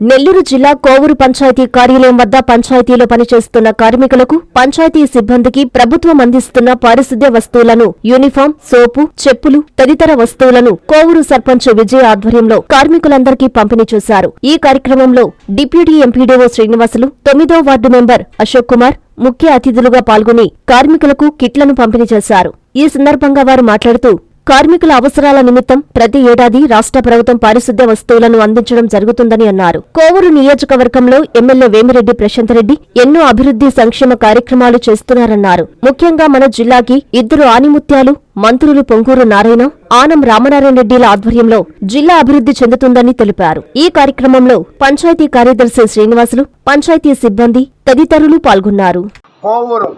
నెల్లూరు జిల్లా కోవూరు పంచాయతీ కార్యాలయం వద్ద పంచాయతీలో పనిచేస్తున్న కార్మికులకు పంచాయతీ సిబ్బందికి ప్రభుత్వం అందిస్తున్న పారిశుద్ధ్య వస్తువులను యూనిఫామ్ సోపు చెప్పులు తదితర వస్తువులను కోవూరు సర్పంచ్ విజయ్ ఆధ్వర్యంలో కార్మికులందరికీ పంపిణీ చేశారు. ఈ కార్యక్రమంలో డిప్యూటీ ఎంపీడీఓ శ్రీనివాసులు తొమ్మిదో వార్డు మెంబర్ అశోక్ కుమార్ ముఖ్య అతిథులుగా పాల్గొని కార్మికులకు కిట్లను పంపిణీ చేశారు. ఈ సందర్భంగా వారు మాట్లాడుతూ కార్మికుల అవసరాల నిమిత్తం ప్రతి ఏడాది రాష్ట్ర ప్రభుత్వం పారిశుద్ధ్య వస్తువులను అందించడం జరుగుతుందని అన్నారు. కోవూరు నియోజకవర్గంలో ఎమ్మెల్యే వేమిరెడ్డి ప్రశాంత్ రెడ్డి ఎన్నో అభివృద్ధి సంక్షేమ కార్యక్రమాలు చేస్తున్నారన్నారు. ముఖ్యంగా మన జిల్లాకి ఇద్దరు ఆనిముత్యాలు మంత్రులు పొంగూరు నారాయణ ఆనం రామనారాయణ రెడ్డిల ఆధ్వర్యంలో జిల్లా అభివృద్ధి చెందుతుందని తెలిపారు. ఈ కార్యక్రమంలో పంచాయతీ కార్యదర్శి శ్రీనివాసులు పంచాయతీ సిబ్బంది తదితరులు పాల్గొన్నారు. కోవూరు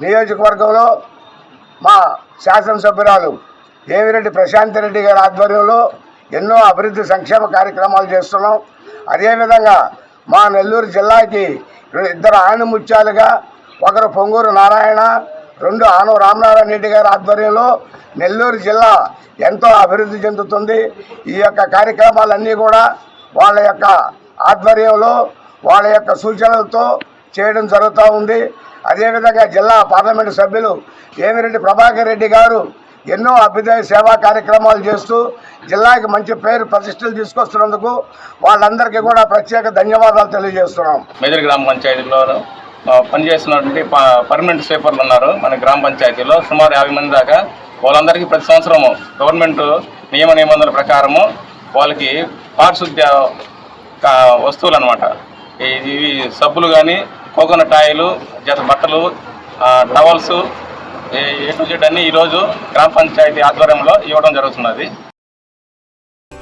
నియోజకవర్గంలో మా శాసనసభ్యురాలు దేవిరెడ్డి ప్రశాంత్ రెడ్డి గారి ఆధ్వర్యంలో ఎన్నో అభివృద్ధి సంక్షేమ కార్యక్రమాలు చేస్తున్నాం. అదేవిధంగా మా నెల్లూరు జిల్లాకి ఇద్దరు ఆణిముత్యాలుగా ఒకరు పొంగూరు నారాయణ రెండు ఆను రామనారాయణ రెడ్డి గారి ఆధ్వర్యంలో నెల్లూరు జిల్లా ఎంతో అభివృద్ధి చెందుతుంది. ఈ యొక్క కార్యక్రమాలన్నీ కూడా వాళ్ళ యొక్క ఆధ్వర్యంలో వాళ్ళ యొక్క సూచనలతో చేయడం జరుగుతూ ఉంది. అదేవిధంగా జిల్లా పార్లమెంటు సభ్యులు ఏమిరెడ్డి ప్రభాకర్ రెడ్డి గారు ఎన్నో అభ్యుదయ సేవా కార్యక్రమాలు చేస్తూ జిల్లాకి మంచి పేరు ప్రతిష్టలు తీసుకొస్తున్నందుకు వాళ్ళందరికీ కూడా ప్రత్యేక ధన్యవాదాలు తెలియజేస్తున్నాం. మేజర్ గ్రామ పంచాయతీలో పనిచేస్తున్నటువంటి ప- పర్మనెంట్ స్వీపర్లు ఉన్నారు మన గ్రామ పంచాయతీలో. సుమారు యాభై మంది దాకా వాళ్ళందరికీ ప్రతి సంవత్సరము గవర్నమెంట్ నియమ నిబంధనల ప్రకారము వాళ్ళకి పారిశుద్ధ్య వస్తువులు అనమాట ఇవి సబ్బులు కానీ కోకోనట్ ఆయిల్ జత బట్టలు టవల్స్ ఏ టు జెడ్ అన్ని ఈరోజు గ్రామ పంచాయతీ ఆధ్వర్యంలో ఇవ్వడం జరుగుతున్నది.